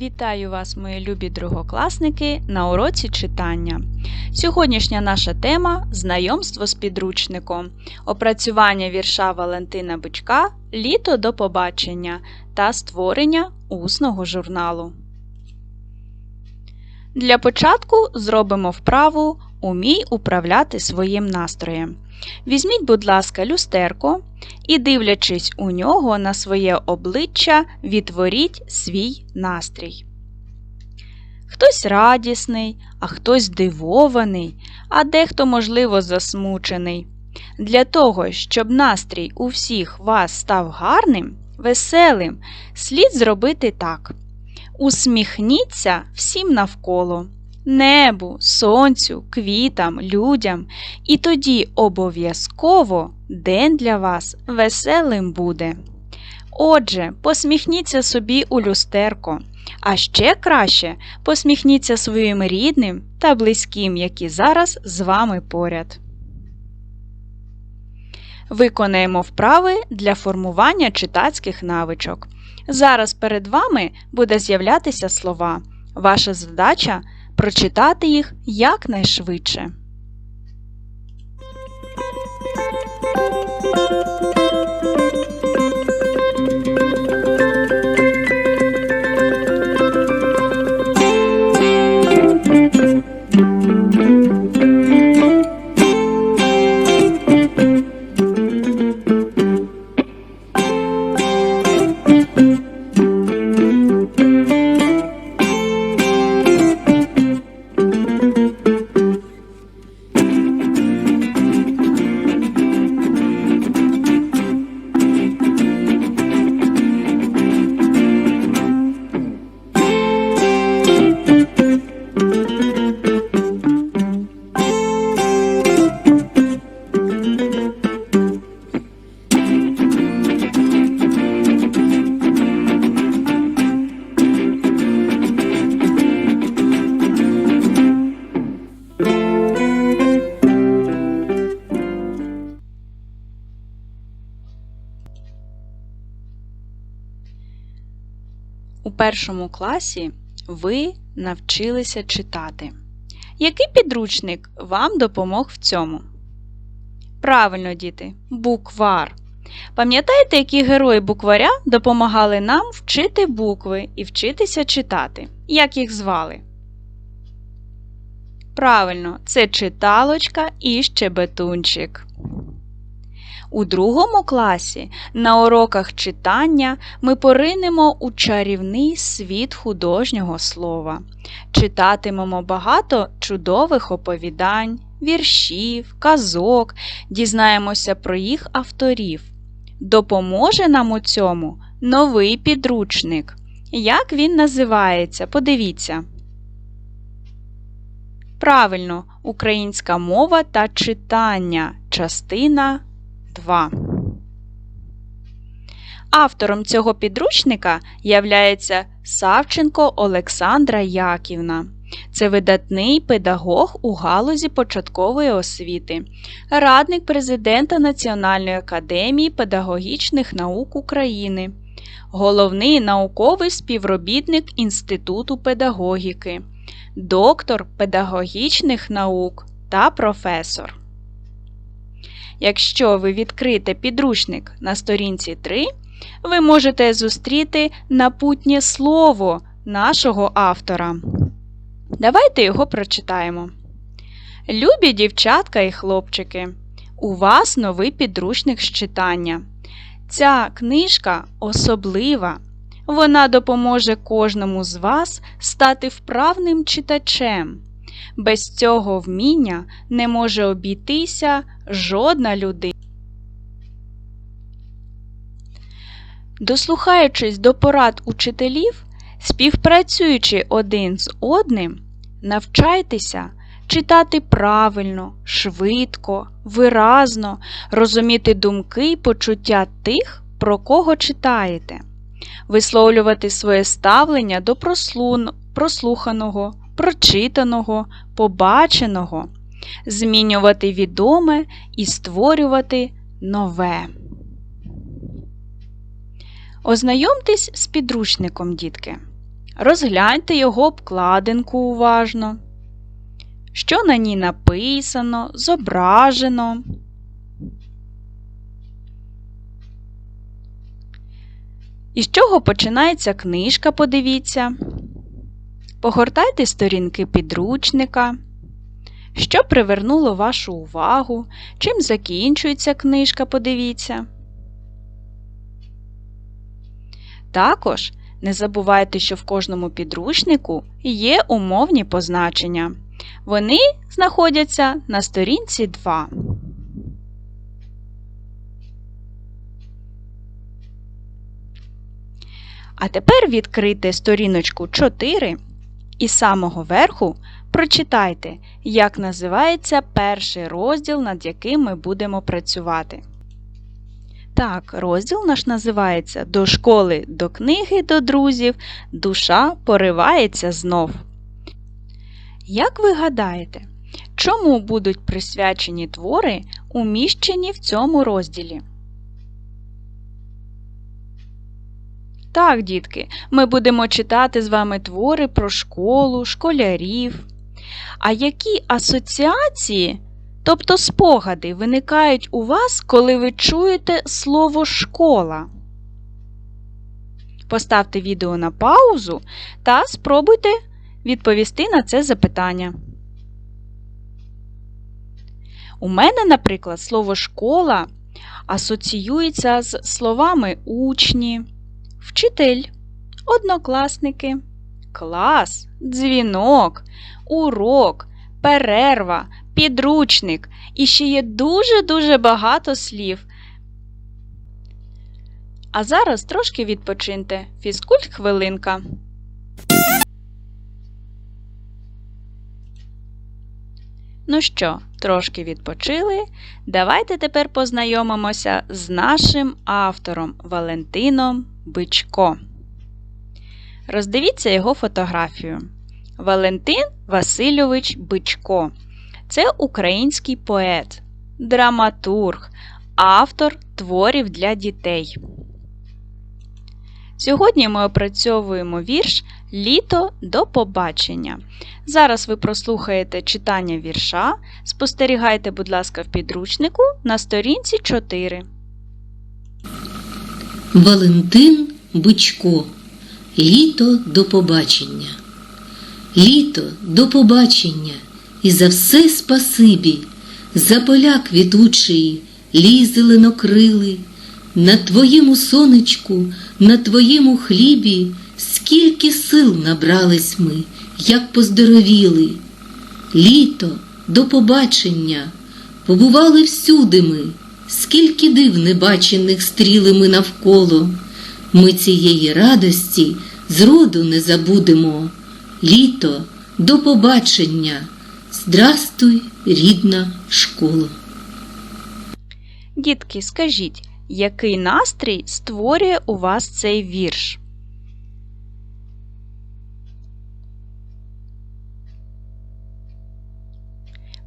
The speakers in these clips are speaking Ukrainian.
Вітаю вас, мої любі другокласники, на уроці читання. Сьогоднішня наша тема знайомство з підручником, опрацювання вірша Валентина Бичка Літо до побачення та створення усного журналу. Для початку зробимо вправу Умій управляти своїм настроєм. Візьміть, будь ласка, люстерко і, дивлячись у нього на своє обличчя, відтворіть свій настрій. Хтось радісний, а хтось здивований, а дехто, можливо, засмучений. Для того, щоб настрій у всіх вас став гарним, веселим, слід зробити так. Усміхніться всім навколо небу, сонцю, квітам, людям, і тоді обов'язково день для вас веселим буде. Отже, посміхніться собі у люстерко, а ще краще посміхніться своїм рідним та близьким, які зараз з вами поряд. Виконаємо вправи для формування читацьких навичок. Зараз перед вами буде з'являтися слова. Ваша задача прочитати їх якнайшвидше. У першому класі ви навчилися читати. Який підручник вам допомог в цьому? Правильно, діти, буквар. Пам'ятаєте, які герої букваря допомагали нам вчити букви і вчитися читати? Як їх звали? Правильно, це читалочка і щебетунчик. У другому класі на уроках читання ми поринемо у чарівний світ художнього слова, читатимемо багато чудових оповідань, віршів, казок, дізнаємося про їх авторів. Допоможе нам у цьому новий підручник. Як він називається? Подивіться. Правильно, українська мова та читання. Частина 2. Автором цього підручника являється Савченко Олександра Яківна. Це видатний педагог у галузі початкової освіти, радник президента Національної академії педагогічних наук України, головний науковий співробітник Інституту педагогіки, доктор педагогічних наук та професор. Якщо ви відкрите підручник на сторінці 3, ви можете зустріти напутнє слово нашого автора. Давайте його прочитаємо. Любі дівчатка і хлопчики, у вас новий підручник з читання. Ця книжка особлива. Вона допоможе кожному з вас стати вправним читачем. Без цього вміння не може обійтися жодна людина. Дослухаючись до порад учителів, співпрацюючи один з одним, навчайтеся читати правильно, швидко, виразно, розуміти думки й почуття тих, про кого читаєте, висловлювати своє ставлення до прослуханого, прочитаного, побаченого, змінювати відоме і створювати нове. Ознайомтесь з підручником, дітки. Розгляньте його обкладинку уважно. Що на ній написано, зображено. Із чого починається книжка, подивіться. Погортайте сторінки підручника. Що привернуло вашу увагу? Чим закінчується книжка, подивіться. Також не забувайте, що в кожному підручнику є умовні позначення. Вони знаходяться на сторінці 2. А тепер відкрийте сторіночку 4 і з самого верху прочитайте, як називається перший розділ, над яким ми будемо працювати. Так, розділ наш називається До школи, до книги, до друзів, душа поривається знов. Як ви гадаєте, чому будуть присвячені твори, уміщені в цьому розділі? Так, дітки, ми будемо читати з вами твори про школу, школярів. А які асоціації, тобто спогади, виникають у вас, коли ви чуєте слово школа? Поставте відео на паузу та спробуйте відповісти на це запитання. У мене, наприклад, слово школа асоціюється з словами учні, вчитель, однокласники, клас, дзвінок, урок, перерва, підручник і ще є дуже-дуже багато слів. А зараз трошки відпочиньте. Фізкульт хвилинка. Ну що, трошки відпочили? Давайте тепер познайомимося з нашим автором Валентином Бичко. Роздивіться його фотографію. Валентин Васильович Бичко. Це український поет, драматург, автор творів для дітей. Сьогодні ми опрацьовуємо вірш Літо до побачення. Зараз ви прослухаєте читання вірша. Спостерігайте, будь ласка, в підручнику на сторінці 4. Валентин Бичко. Літо до побачення. Літо до побачення. І за все спасибі, за поля квітучий, лій зеленокрилий, на твоєму сонечку, на твоєму хлібі, скільки сил набрались ми, як поздоровіли. Літо до побачення, побували всюди ми, скільки див небачених стріли ми навколо. Ми цієї радості зроду не забудемо. Літо до побачення. Здрастуй, рідна школа. Дітки, скажіть, який настрій створює у вас цей вірш?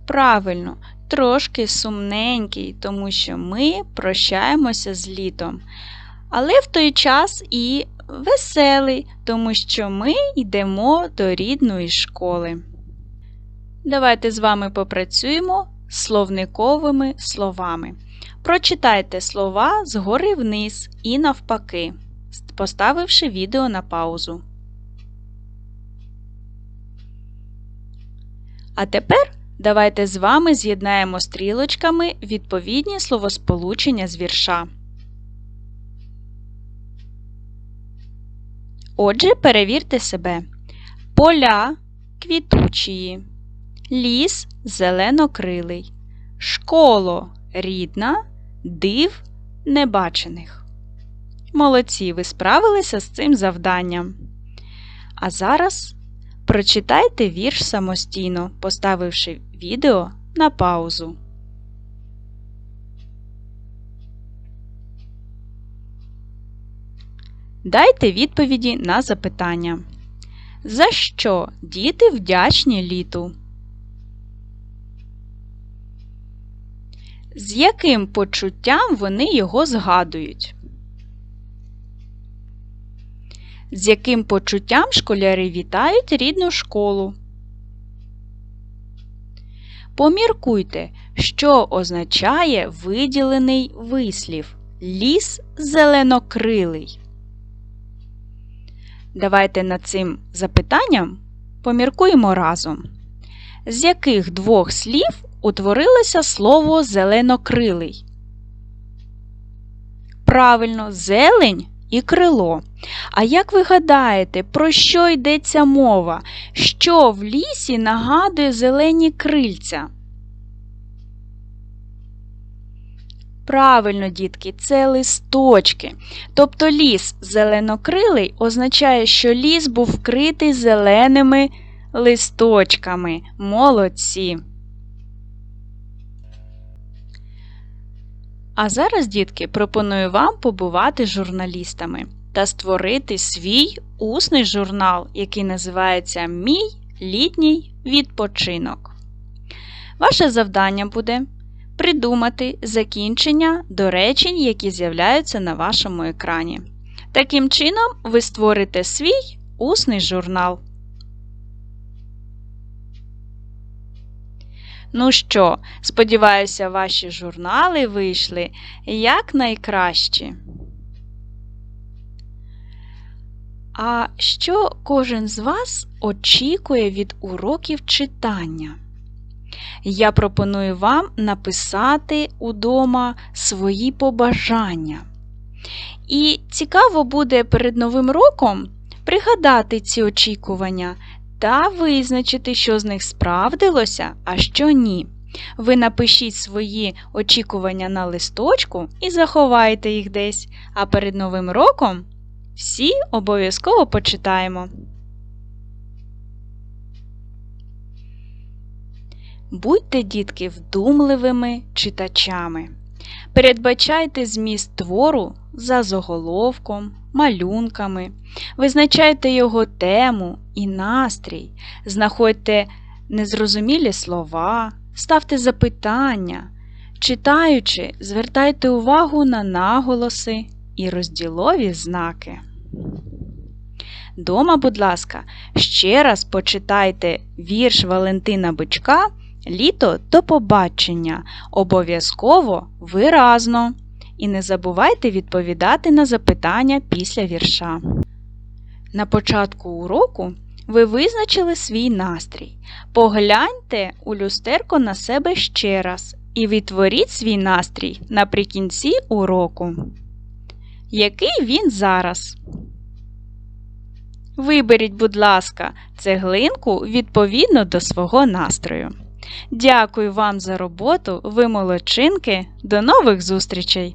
Правильно, трошки сумненький, тому що ми прощаємося з літом. Але в той час і веселий, тому що ми йдемо до рідної школи. Давайте з вами попрацюємо словниковими словами. Прочитайте слова згори вниз і навпаки, поставивши відео на паузу. А тепер давайте з вами з'єднаємо стрілочками відповідні словосполучення з вірша. Отже, перевірте себе. Поля квітучії, ліс зеленокрилий, школо рідна, див небачених. Молодці, ви справилися з цим завданням. А зараз прочитайте вірш самостійно, поставивши відео на паузу. Дайте відповіді на запитання. За що діти вдячні літу? З яким почуттям вони його згадують? З яким почуттям школяри вітають рідну школу? Поміркуйте, що означає виділений вислів ліс зеленокрилий. Давайте над цим запитанням поміркуємо разом. З яких двох слів утворилося слово зеленокрилий? Правильно, зелень і крило. А як ви гадаєте, про що йдеться мова? Що в лісі нагадує зелені крильця? Правильно, дітки, це листочки. Тобто ліс зеленокрилий означає, що ліс був вкритий зеленими листочками. Молодці. А зараз, дітки, пропоную вам побувати журналістами та створити свій усний журнал, який називається Мій літній відпочинок. Ваше завдання буде придумати закінчення до речень, які з'являються на вашому екрані. Таким чином, ви створите свій усний журнал. Ну що, сподіваюся, ваші журнали вийшли якнайкращі. А що кожен з вас очікує від уроків читання? Я пропоную вам написати удома свої побажання. І цікаво буде перед Новим роком пригадати ці очікування та визначити, що з них справдилося, а що ні. Ви напишіть свої очікування на листочку і заховайте їх десь, а перед Новим роком всі обов'язково почитаємо. Будьте, дітки, вдумливими читачами. Передбачайте зміст твору за заголовком, малюнками, визначайте його тему і настрій, знаходьте незрозумілі слова, ставте запитання. Читаючи, звертайте увагу на наголоси і розділові знаки. Дома, будь ласка, ще раз почитайте вірш Валентина Бичка Літо до побачення. Обов'язково виразно. І не забувайте відповідати на запитання після вірша. На початку уроку ви визначили свій настрій. Погляньте у люстерко на себе ще раз і відтворіть свій настрій наприкінці уроку. Який він зараз? Виберіть, будь ласка, цеглинку відповідно до свого настрою. Дякую вам за роботу, ви молодчинки. До нових зустрічей!